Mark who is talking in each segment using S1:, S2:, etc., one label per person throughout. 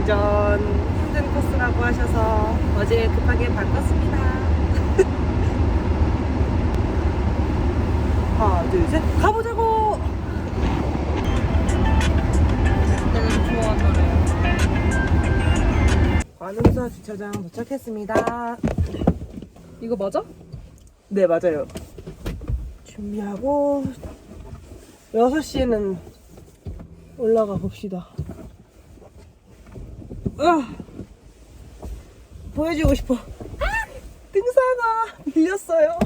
S1: 완전 힘든 코스라고 하셔서 어제 급하게 바꿨습니다. 하나, 둘, 셋, 가보자고!
S2: 내가 좋아하는 노래.
S1: 관음사 주차장 도착했습니다.
S2: 이거 맞아?
S1: 네, 맞아요. 준비하고 6시에는 올라가 봅시다. 으아! 보여주고 싶어. 아! 등산화 밀렸어요.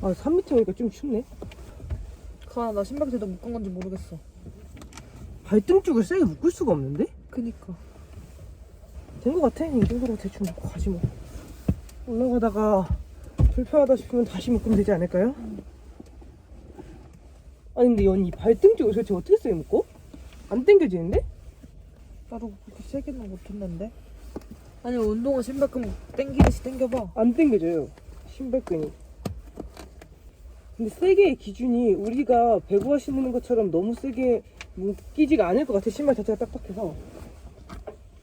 S1: 아, 산 밑에 오니까 좀 춥네.
S2: 가나 나 신발 제대로 묶은 건지 모르겠어.
S1: 발등 쪽을 세게 묶을 수가 없는데?
S2: 그니까.
S1: 된 것 같아. 이 정도로 대충 묶고 가지 뭐. 올라가다가 불편하다 싶으면 다시 묶으면 되지 않을까요? 아니 근데 언니 발등 쪽을 도대체 어떻게 세게 묶어? 안 당겨지는데?
S2: 나도 그렇게 세게는 못했는데. 아니 운동화 신발끈 땡기듯이 땡겨봐.
S1: 안 당겨져요. 신발끈이. 근데 세게의 기준이 우리가 배구화 신는 것처럼 너무 세게 묶이지가 않을 것 같아. 신발 자체가 딱딱해서.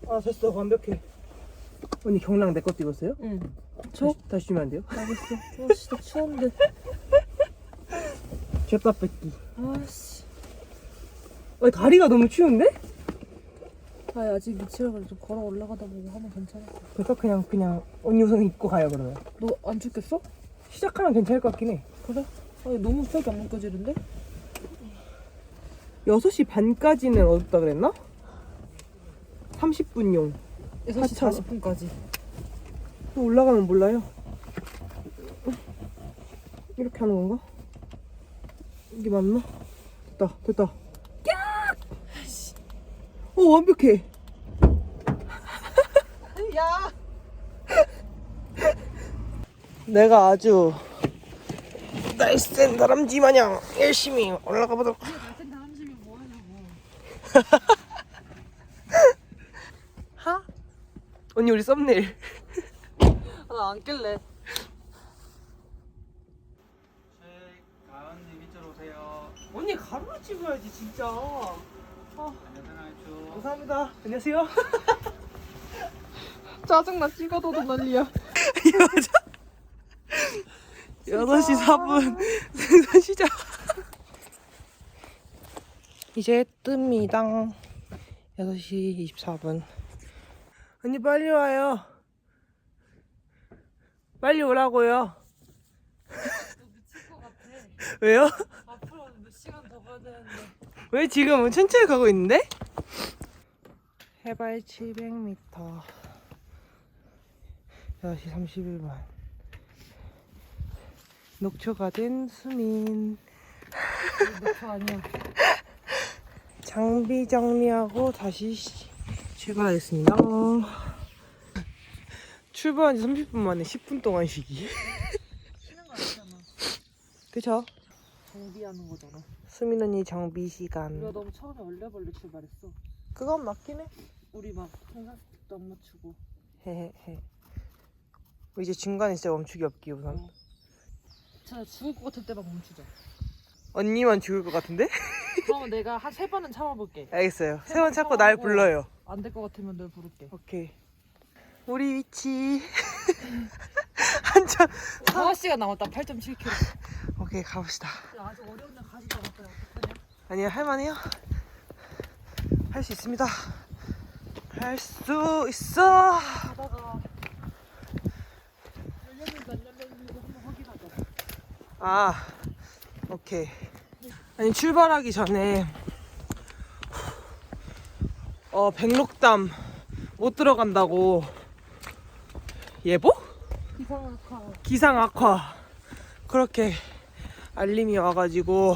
S1: 아 됐어 완벽해. 언니 경랑 내 것도 입었어요?
S2: 응.
S1: 다시, 다시 주면 안 돼요?
S2: 알겠어. 아 진짜 추운데.
S1: jet밥 뺏기.
S2: 아씨.
S1: 아, 다리가 너무 추운데?
S2: 아 아직 미치라 그래 좀 걸어 올라가다 보고 하면 괜찮아.
S1: 그러니까 그냥 그냥 언니 우선 입고 가요 그러면.
S2: 너안 춥겠어?
S1: 시작하면 괜찮을 것 같긴 해.
S2: 그래? 아니 너무 세게 안 묶여지는데?
S1: 6시 반까지는 어둡다 그랬나? 30분용.
S2: 6시
S1: 하찮아.
S2: 40분까지.
S1: 또 올라가면 몰라요. 이렇게 하는 건가? 이게 맞나? 됐다, 됐다. 어, 완벽해.
S2: 야!
S1: 내가 아주 날쌘 다람쥐 마냥 열심히 올라가 보도록.
S2: 같은 다람쥐면 뭐 하냐고.
S1: 하? 언니 우리 썸네일.
S2: 나 안 낄래.
S3: 가은님 이쪽으로 오세요.
S1: 언니 가로로 찍어야지 진짜.
S3: 안녕하세요.
S1: 감사합니다. 안녕하세요.
S2: 짜증나 찍어둬도 난리야.
S1: 여자 6시 4분 생선 시작 이제 뜹니다 6시 24분 언니 빨리 와요 빨리 오라고요
S2: 미칠 것 같아.
S1: 왜요?
S2: 가야 되는데.
S1: 왜 지금 천천히 가고 있는데? 해발 700m 6시 31분 녹초가 된 수민
S2: 녹초 아니야.
S1: 장비 정리하고 다시 시- 출발하겠습니다. 출발한 지 30분 만에 10분 동안 쉬기.
S2: 쉬는 거 아니잖아.
S1: 그쵸?
S2: 정비하는 거잖아.
S1: 수민 언니 정비 시간.
S2: 너무 처음에 얼레벌레 출발했어.
S1: 그건 맞긴 해.
S2: 우리 막 통상식도 안 맞추고.
S1: 헤헤헤. 이제 중간에 진짜 멈추기 없기 우선.
S2: 진짜 죽을 것 같을 때만 멈추자.
S1: 언니만 죽을 것 같은데?
S2: 그러면 내가 한 세 번은 참아볼게.
S1: 알겠어요. 세 번 찾고 날 불러요.
S2: 안 될 것 같으면 널 부를게.
S1: 오케이. 우리 위치. 한참.
S2: 4 시간 남았다. 8.7km.
S1: 오케이 가봅시다.
S2: 아직 어려운데 가시다 갔다 어떡하냐?
S1: 아니요 할만해요 할 수 있습니다 할 수 있어. 아 오케이 아니 출발하기 전에 어 백록담 못 들어간다고 예보?
S2: 이상하다.
S1: 기상 악화 그렇게 알림이 와가지고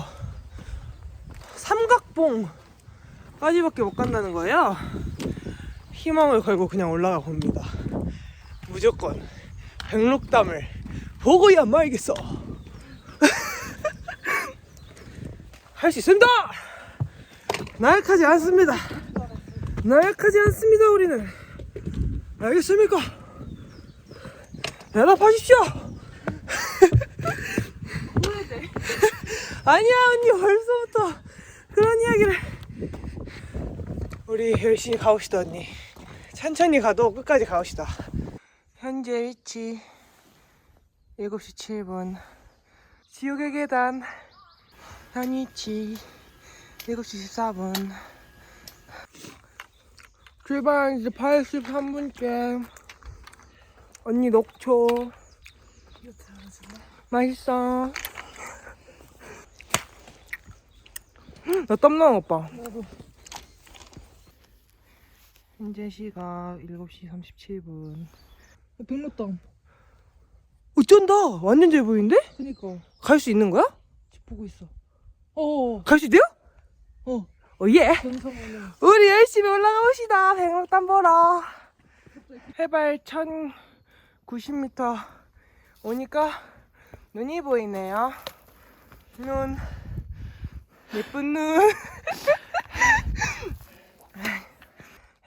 S1: 삼각봉까지밖에 못 간다는 거예요. 희망을 걸고 그냥 올라가 봅니다. 무조건 백록담을 보고야 말겠어. 할 수 있습니다. 나약하지 않습니다. 나약하지 않습니다 우리는. 알겠습니까? 대답하십시오. 아니야 언니 벌써부터 그런 이야기를. 우리 열심히 가봅시다 언니. 천천히 가도 끝까지 가봅시다. 현재 위치 7시 7분. 지옥의 계단. 현 위치 7시 14분. 출발 이제 83분째. 언니 녹초. 맛있어. 나 땀나 오빠. 현재 시각 7시 37분.
S2: 백로땅.
S1: 어쩐다. 완전 잘 보이는데?
S2: 그니까.
S1: 갈 수 있는 거야?
S2: 집 보고 있어. 어.
S1: 갈 수 있대요?
S2: 어.
S1: 어 예. 우리 열심히 올라가 봅시다. 백록담 보러. 해발 1090m 오니까 눈이 보이네요. 눈. 예쁜 눈.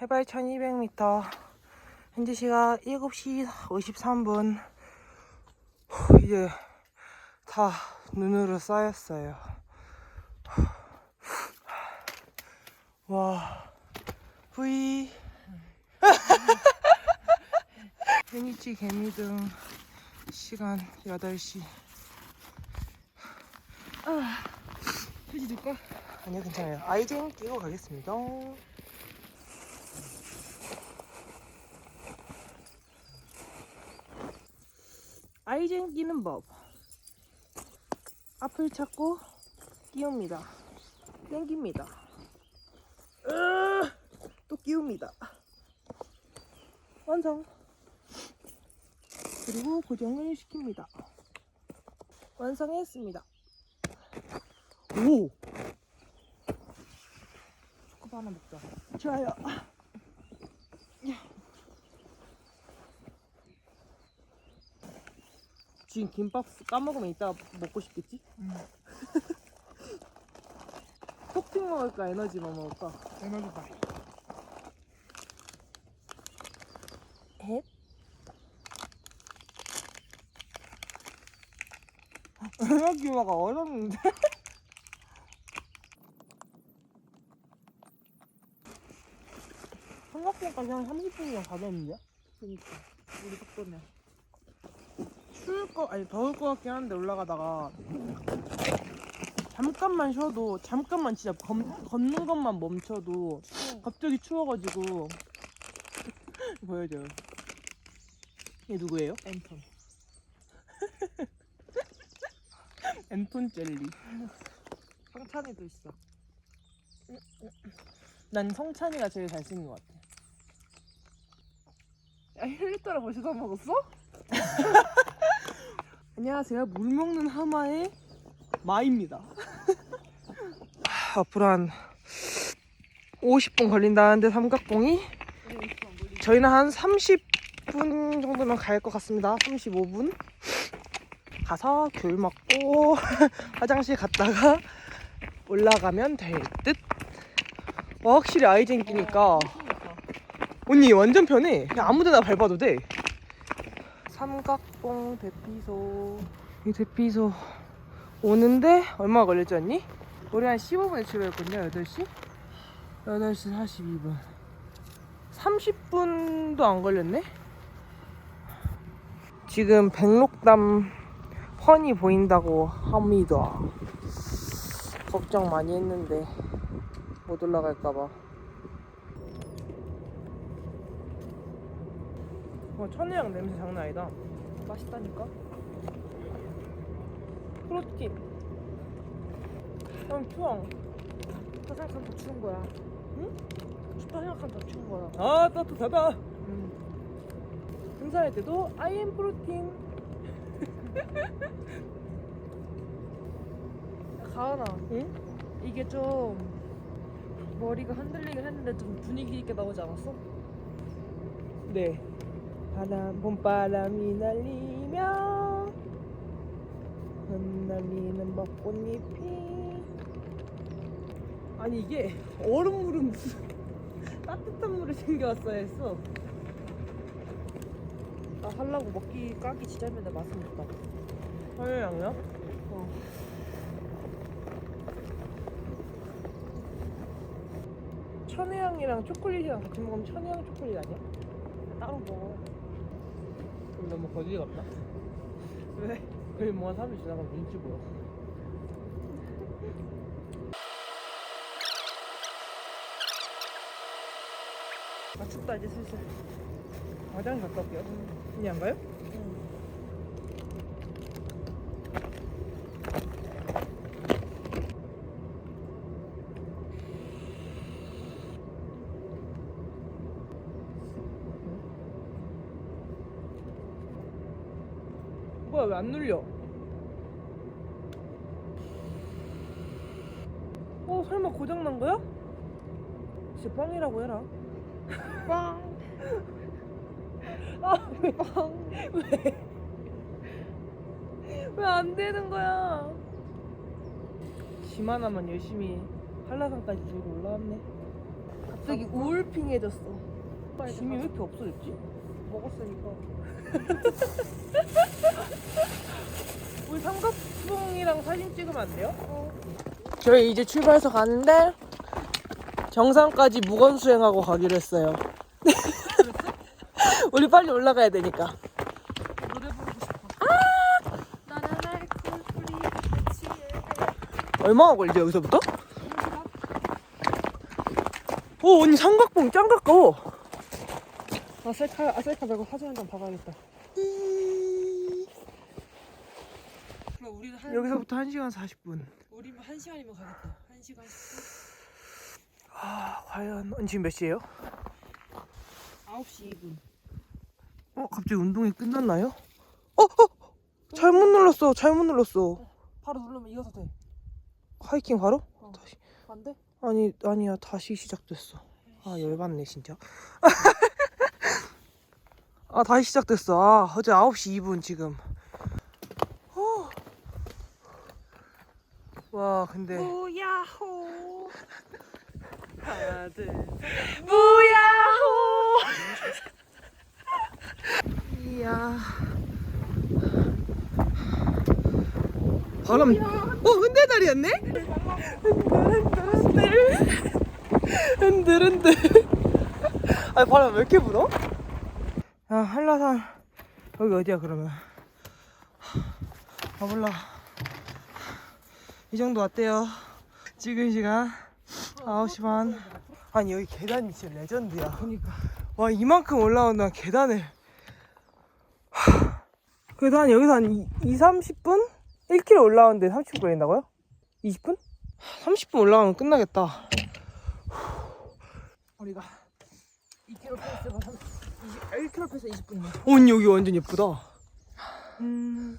S1: 해발 1200m. 현재 시각 7시 53분. 이제 다 눈으로 쌓였어요. 와, 후이. 페니치 개미등 시간 8시. 아, 휴지 줄까? 아니요, 괜찮아요. 아이젠 끼고 가겠습니다. 아이젠 끼는 법. 앞을 찾고 끼웁니다. 땡깁니다. 으, 또 끼웁니다. 완성. 그리고 고정을 시킵니다. 완성했습니다. 오!
S2: 초코바 하나 먹자.
S1: 좋아요. 지금 김밥 까먹으면 이따 먹고 싶겠지?
S2: 응.
S1: 토핑 먹을까 에너지만 먹을까?
S2: 에너지바.
S1: 헷? 에너지마가 어렵는데? 삼각형까지 한 30분이면 가겠는데?
S2: 그니까. 우리 덕분에.
S1: 추울 거 아니 더울 것 같긴 한데 올라가다가 잠깐만 쉬어도 잠깐만 진짜 걷, 걷는 것만 멈춰도 갑자기 추워가지고 보여줘요. 얘 누구예요?
S2: 앤턴.
S1: 앤톤 젤리.
S2: 성찬이도 있어.
S1: 난 성찬이가 제일 잘생긴 것 같아.
S2: 야, 1리터를 벌써 다 먹었어?
S1: 안녕하세요. 물 먹는 하마의 마입니다. 앞으로 한 50분 걸린다는데 삼각봉이 저희는 한 30분 정도면 갈 것 같습니다. 35분. 가서 귤 먹고 화장실 갔다가 올라가면 될 듯. 와, 확실히 아이젠 끼니까 언니 완전 편해. 그냥 아무데나 밟아도 돼. 삼각봉 대피소. 이 대피소 오는데 얼마 걸렸지 언니? 우리 한 15분에 출발했거든요. 8시? 8시 42분. 30분도 안 걸렸네? 지금 백록담 펀이 보인다고 합니다. 걱정 많이 했는데 못 올라갈까봐. 와, 천혜향 냄새 장난 아니다.
S2: 맛있다니까?
S1: 프로틴. 난 추워.
S2: 춥다 생각하면 더 추운 거야.
S1: 응?
S2: 춥다 생각하면 더 추운 거야.
S1: 아 따뜻하다.
S2: 응.
S1: 등산할 때도 아이엠 프로틴.
S2: 야, 가은아,
S1: 응?
S2: 이게 좀 머리가 흔들리긴 했는데 좀 분위기 있게 나오지 않았어?
S1: 네. 바람 봄바람이 날리며 흩날리는 벚꽃잎이 아니 이게 얼음물은 무슨 따뜻한 물을 챙겨왔어야 했어
S2: 나 하려고 먹기 까기 진짜 힘든데 맛은 없다.
S1: 하늘양요?
S2: 어.
S1: 천혜향이랑 초콜릿이랑 같이 먹으면 천혜향 초콜릿 아니야?
S2: 따로 먹어.
S1: 너무 거지 같나?
S2: 왜?
S1: 그게 뭔가 사람이 지나가면 눈치 보여.
S2: 아 춥다 이제 슬슬.
S1: 화장실 갔다 올게요. 이제 안 가요? 뭐야 왜 안 눌려? 어 설마 고장 난 거야? 진짜 뻥이라고 해라.
S2: 빵.
S1: 아 왜?
S2: 빵.
S1: 왜안 되는 거야? 짐 하나만 열심히 한라산까지 들고 올라왔네. 갑자기 우울핑해졌어. 짐이 왜 이렇게 없어졌지?
S2: 먹었으니까.
S1: 우리 삼각봉이랑 사진 찍으면 안 돼요? 저희 이제 출발해서 가는데 정상까지 무건 수행하고 가기로 했어요. 우리 빨리 올라가야 되니까.
S2: 노래 부르고 싶어. 치에
S1: 얼마나 걸려 여기서부터? 오 언니 삼각봉 짱 가까워.
S2: 아 셀카 아 셀카 말고 사진 한장 박아야겠다. 그럼 우리는 한
S1: 여기서부터 1시간 40분.
S2: 우리면 한 시간이면 가겠다. 한 시간.
S1: 아 과연 지금 몇 시예요?
S2: 9시 2분.
S1: 어 갑자기 운동이 끝났나요? 어 어! 잘못 눌렀어 잘못 눌렀어.
S2: 바로 누르면 이어서 돼.
S1: 하이킹 바로?
S2: 어.
S1: 다시.
S2: 안 돼?
S1: 아니 아니야 다시 시작됐어. 아 열받네 진짜. 아 다시 시작됐어. 아 어제 9시 2분 지금. 어. 와 근데
S2: 무야호. 하나 둘.
S1: 무야호. 이야. 바람. 어 흔들다리였네? 흔들 흔들 흔들 흔들. 아 바람 왜 이렇게 불어? 야 한라산 여기 어디야 그러면? 가볼라. 이 정도 왔대요. 지금 시간 9시 반. 아니 여기 계단이 진짜 레전드야.
S2: 그러니까.
S1: 와 이만큼 올라온다 계단을 하, 그래도 한 여기서 한 2, 2 30분? 1km 올라오는데 30분 걸린다고요? 20분? 30분 올라가면 끝나겠다
S2: 우리가 2km 페이스가 3 20, 1km 페이스 20분이야.
S1: 언니 여기 완전 예쁘다 음.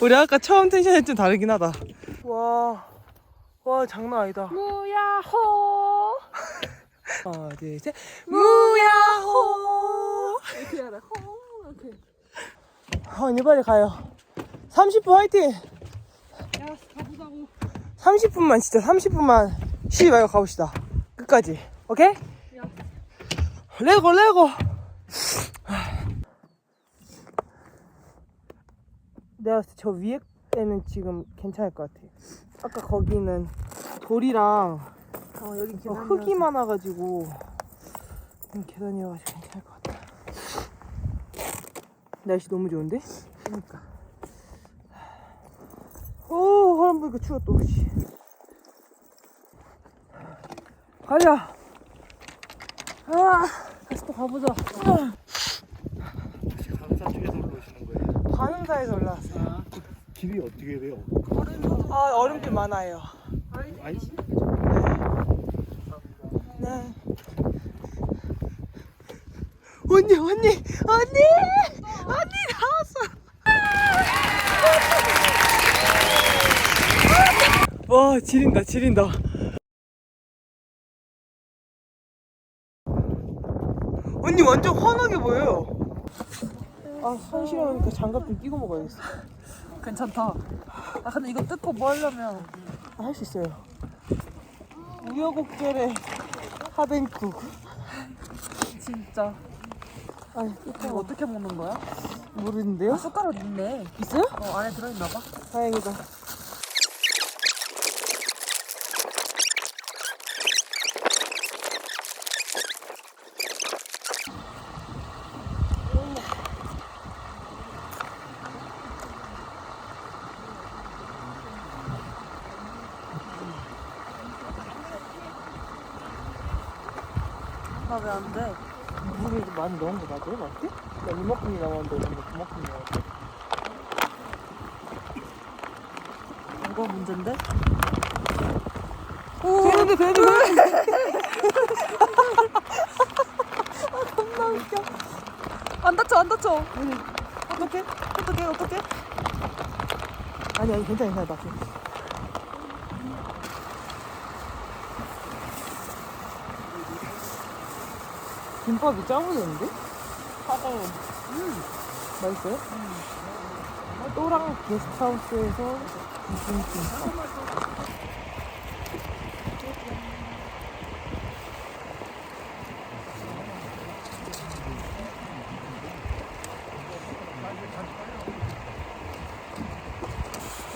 S1: 우리 아까 처음 텐션이 좀 다르긴 하다 와, 와 장난 아니다
S2: 무야호.
S1: 하나 둘 셋 무야호
S2: 이렇게 해야 돼. 호. 이렇게.
S1: 언니 빨리 가요 30분 화이팅
S2: 야 가보자고.
S1: 30분만 진짜 30분만 쉬지 말고 가봅시다 끝까지 오케이?
S2: 야.
S1: 레고 레고 내가 봤을 때 저 위에는 지금 괜찮을 것 같아 아까 거기는 돌이랑
S2: 어 여기
S1: 어,
S2: 계단.
S1: 흙이 많아가지고 음, 계단이어가지고 괜찮을 것 같아 날씨 너무 좋은데?
S2: 그러니까.
S1: 오 바람 불니까 추워 또 씨. 가자 아
S2: 다시 또 가보자.
S3: 혹시 강산 쪽에서 올라오시는 거예요?
S1: 관음사에서 올라왔어요
S3: 길이 어떻게 돼요?
S1: 아 얼음길 많아요
S3: 아니
S1: 네 언니 언니 언니 언니 나왔어 와 지린다 지린다 언니 완전 환하게 보여요 아 손 시려우니까 장갑 좀 끼고 먹어야겠어
S2: 괜찮다. 아 근데 이거 뜯고 뭐 하려면
S1: 할수 있어요 우여곡절의 하뱅쿡
S2: 진짜.
S1: 아이
S2: 이거 어떻게 먹는 거야?
S1: 모르는데요?
S2: 아, 숟가락 있네.
S1: 있어요?
S2: 어, 안에 들어있나 봐.
S1: 다행이다.
S2: 나왜안 돼?
S1: 물을 좀 많이 넣은 거 맞아요? 맞지? 나 이만큼이 나왔는데 근데 그만큼이 나왔어.
S2: 이거 문제인데?
S1: 되는데 되는데 되는데.
S2: 안 다쳐, 안 다쳐.
S1: 어떡해?
S2: 어떡해, 어떡해?
S1: 아니 아니 괜찮아 괜찮아 나 괜찮아. 김밥이 짱이었는데?
S2: 차가워.
S1: 맛있어요? 또랑 게스트하우스에서 무슨 김밥?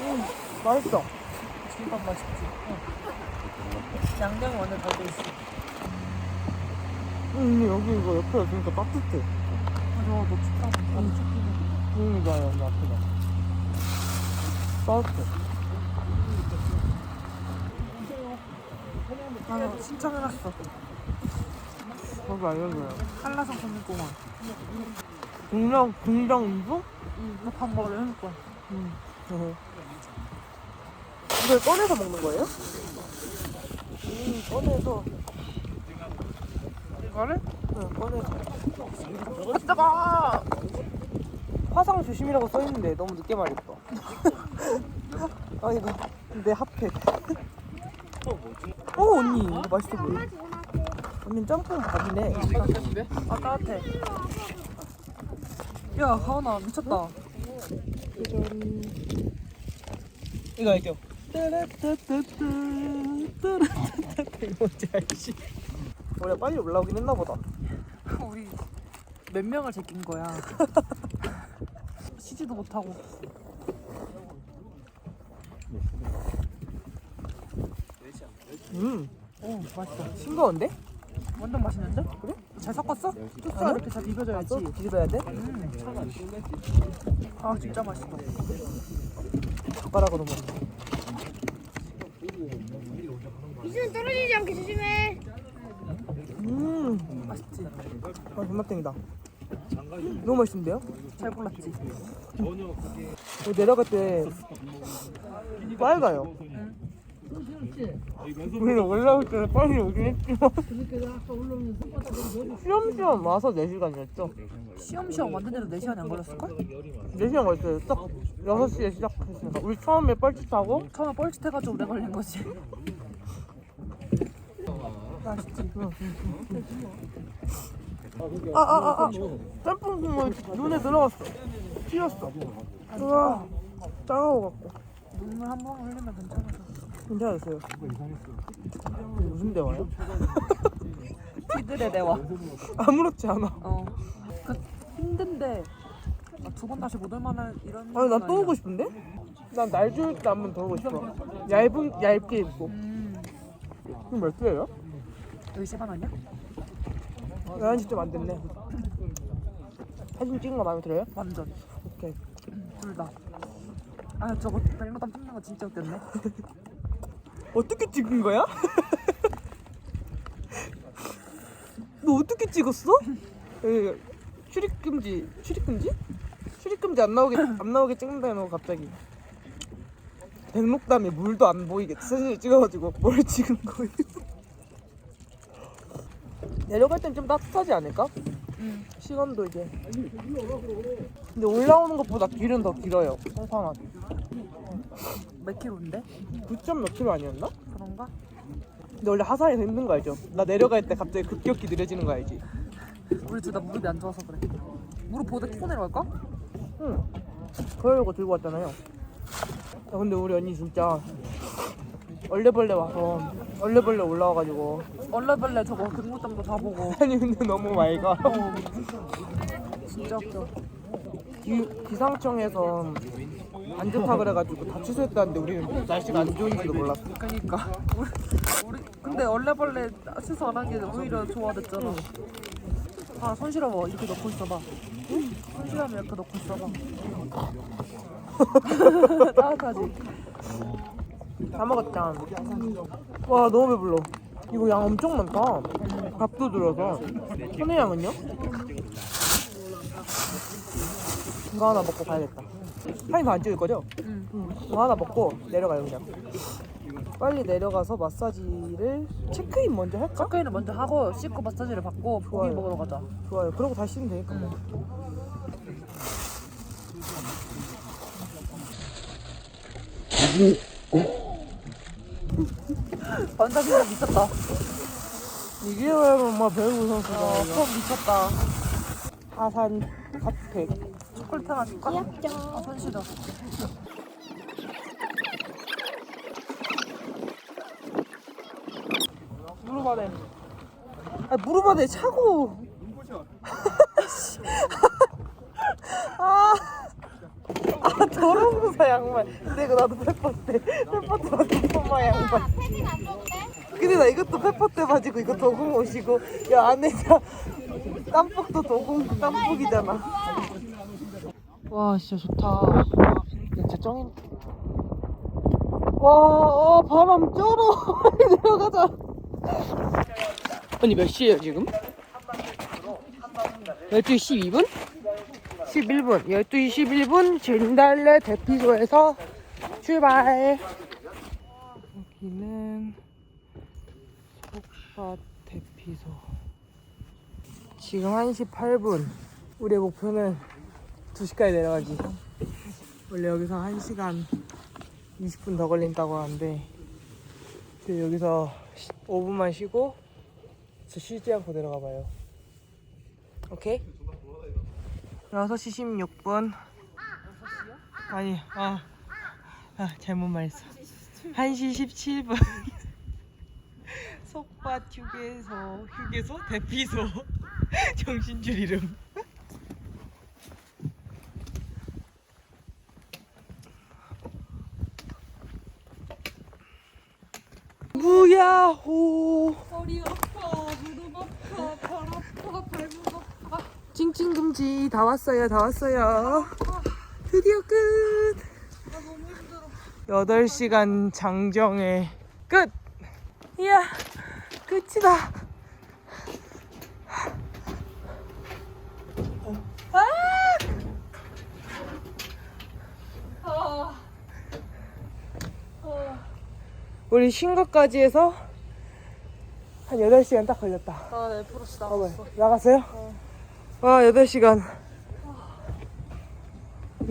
S1: 음, 맛있어.
S2: 김밥 맛있지? 양념이 완전 잘돼 있어.
S1: 음, 근데 여기 이거 옆에 놔두니까 따뜻해.
S2: 맞아, 너 춥다고. 나도 춥기는.
S1: 그러니까 여기 앞에다. 따뜻해.
S2: 아, 신청해놨어.
S1: 거기 알려줘요.
S2: 한라산 국립공원.
S1: 공장, 공장 운동?
S2: 응, 나밥 먹으려 해줄 거야.
S1: 음. 이걸 꺼내서 먹는 거예요? 음, 꺼내서.
S2: 이거를?
S1: 응, 꺼내서.
S2: 아, 뜨거!
S1: 화상 조심이라고 써있는데 너무 늦게 말했다. 아, 이거 내 핫팩. 어, 언니. 이거 맛있어 보여. 언니 짬뽕 밥이네.
S2: 아, 따뜻해. 야, 하은아, 미쳤다.
S1: 이거 알죠? 이거 뭔지 알지? 우리가 빨리 올라오긴 했나 보다.
S2: 우리 몇 명을 제낀 거야. 쉬지도 못하고.
S1: 음,
S2: 오, 맛있어.
S1: 싱거운데?
S2: 완전 맛있는데? 그래? 잘 섞었어? 소스가
S1: 아니요.
S2: 이렇게 잘 비벼줘야지.
S1: 또 뒤집어야 돼?
S2: 음. 아, 진짜 맛있어.
S1: 젓가락으로 먹어.
S4: 이수는 떨어지지 않게 조심해.
S1: 음,
S2: 맛있지?
S1: 아, 존맛탱이다. 너무 맛있는데요?
S2: 잘 골랐지?
S1: 어, 내려갈 때 빨가요. 우리는 올라올 때는 빨리 오긴 했지만 시험시험 와서 4시간이었죠.
S2: 시험시험 완전 대로 4시간이 안 걸렸을걸?
S1: 4시간 걸렸어요. 딱 6시에 시작했으니까 우리 처음에 뻘짓 타고
S2: 처음에 뻘짓해가지고 오래 걸린 거지. 맛있지?
S1: 아 아 아 아 짬뽕 국물 눈에 들어갔어. 튀었어. 우와 짜가워갖고
S2: 눈물 한번 흘리면 괜찮아서.
S1: 괜찮았어요. 무슨 대화요?
S2: 피들의 대화.
S1: 아무렇지 않아.
S2: 어. 그 힘든데 두 번 다시 못 올 만한 이런.
S1: 아니 난건또 오고. 싶은데? 난 날 좋을 때 한번 더 오고 싶어. 얇은 얇게 입고.
S2: 음.
S1: 그럼 몇 개예요?
S2: 10시 반 아니야?
S1: 11시 좀안 됐네. 사진 찍은 거 마음에 들어요?
S2: 완전.
S1: 오케이.
S2: 둘 다. 아 저거 멜로담 찍는 거 진짜 웃겼네.
S1: 어떻게 찍은 거야? 너 어떻게 찍었어? 에, 출입 금지. 출입 금지? 출입 금지 안 나오게 안 나오게 찍는다 해놓고 갑자기 백록담에 물도 안 보이게 사진을 찍어가지고 뭘 찍은 거예요? 내려갈 땐 좀 따뜻하지 않을까?
S2: 응.
S1: 시간도 이제 근데 올라오는 것보다 길은 더 길어요 성산하게
S2: 몇 킬로인데?
S1: 9점 몇 킬로 아니었나?
S2: 그런가?
S1: 근데 원래 하산이 힘든 거 알죠? 나 내려갈 때 갑자기 급격히 느려지는 거 알지?
S2: 우리 둘 다 무릎이 안 좋아서 그래. 무릎 보드 끼고 내려갈까?
S1: 응 그러려고 들고 왔잖아요 야, 근데 우리 언니 진짜 얼레벌레 와서 얼레벌레 올라와가지고
S2: 얼레벌레 저거 등록점도 다 보고
S1: 아니 근데 너무 맑아
S2: 진짜 웃겨.
S1: 기, 기상청에서 안 좋다 그래가지고 다 취소했다는데 우리는 날씨가 안 좋은지도 몰랐어
S2: 그니까 우리, 우리 근데 얼레벌레 취소 안 한 게 오히려 좋아졌잖아. 아, 손 실어봐. 이렇게 넣고 있어봐. 응? 손 실으면 이렇게 넣고 있어봐. 따뜻하지?
S1: 다 먹었다 와 너무 배불러 이거 양 엄청 많다 밥도 들어서 현우양은요? 이거 하나 먹고 가야겠다 사진 더안 찍을 거죠?
S2: 응.
S1: 응 이거 하나 먹고 내려가요 그냥 빨리 내려가서 마사지를 체크인 먼저 할까?
S2: 체크인을 먼저 하고 씻고 마사지를 받고 고기
S1: 좋아요.
S2: 먹으러 가자.
S1: 좋아요 그러고 다시 쉬면 되니까 뭐.
S2: 반짝이가 미쳤다.
S1: 이게 왜 엄마 배구 선수가
S2: 어, 폼 미쳤다.
S1: 하산 핫팩
S2: 초콜릿 하나 줄까?
S4: 귀엽죠?
S2: 아, 손 실어.
S1: 무릎 안에 아 무릎 안에 차고 아, 아 더러운 거사 양말 근데 이거 나도 페퍼 때 페퍼 때 맞은 엄마. 양말
S4: 패딩 안 좋은데?
S1: 근데 나 이것도 페퍼 때 맞이고 이거 도금 옷이고 야 안에 다 땀복도 도금 땀복이잖아. 와 진짜 좋다. 진짜 짱인. 와 어, 바람 쩔어. 빨리 내려가자. 언니 몇 시에요 지금? 12시 12분? 11분. 12시 11분 진달래 대피소에서 출발 여기는 속밭 대피소. 지금 1시 8분. 우리의 목표는 2시까지 내려가기. 원래 여기서 1시간 20분 더 걸린다고 하는데 여기서 5분만 쉬고 쉬지 않고 내려가 봐요. 오케이? 6시 16분. 아니 아, 아 잘못 말했어. 1시 17분 속밭 휴게소 휴게소? 대피소. 정신줄 이름. 무야호.
S2: 허리 아파, 무릎 아파, 발 아파, 발목 아파.
S1: 찡찡금지 다 왔어요 다 왔어요. 드디어 끝. 8시간 장정의 끝 끝이다 우리 쉰 것까지 해서 한 8시간 딱 걸렸다
S2: 아, 네, 프로스
S1: 어,
S2: 나왔어.
S1: 왜? 나갔어요? 와, 8시간.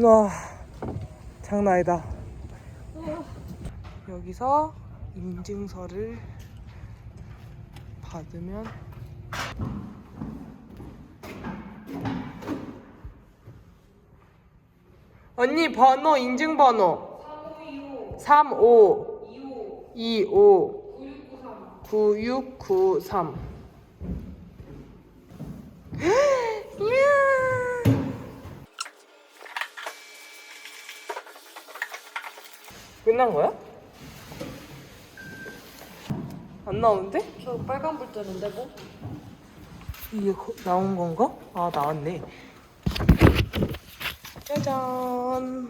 S1: 와, 장난 아니다. 여기서 인증서를 받으면 언니 번호 인증 번호 35 25 9693 이야. 끝난 거야? 안 나오는데?
S2: 저 빨간 불 뜨는데 뭐?
S1: 이게 거- 나온 건가? 아 나왔네. 짜잔.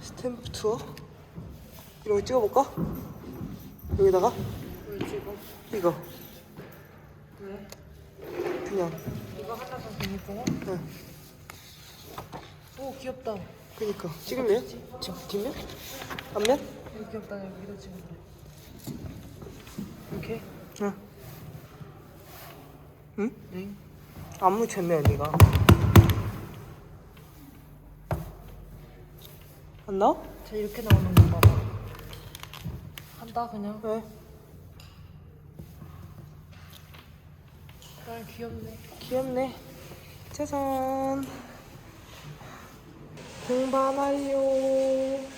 S1: 스탬프 투어. 이런 거 찍어볼까? 여기다가
S2: 왜 지금?
S1: 이거
S2: 왜?
S1: 그냥.
S2: 이거 하나 더 비밀번호?
S1: 응.
S2: 오, 귀엽다.
S1: 그니까 찍을래요? 뒷 뒷면? 앞면?
S2: 이거 귀엽다. 여기다 찍으래. 이렇게?
S1: 응. 응?
S2: 네.
S1: 안 묻혔네 언니가. 안 나와?
S2: 자, 이렇게 나오는 건가 봐. 한다, 그냥.
S1: 네.
S2: 아, 귀엽네.
S1: 귀엽네. 짜잔. 완료.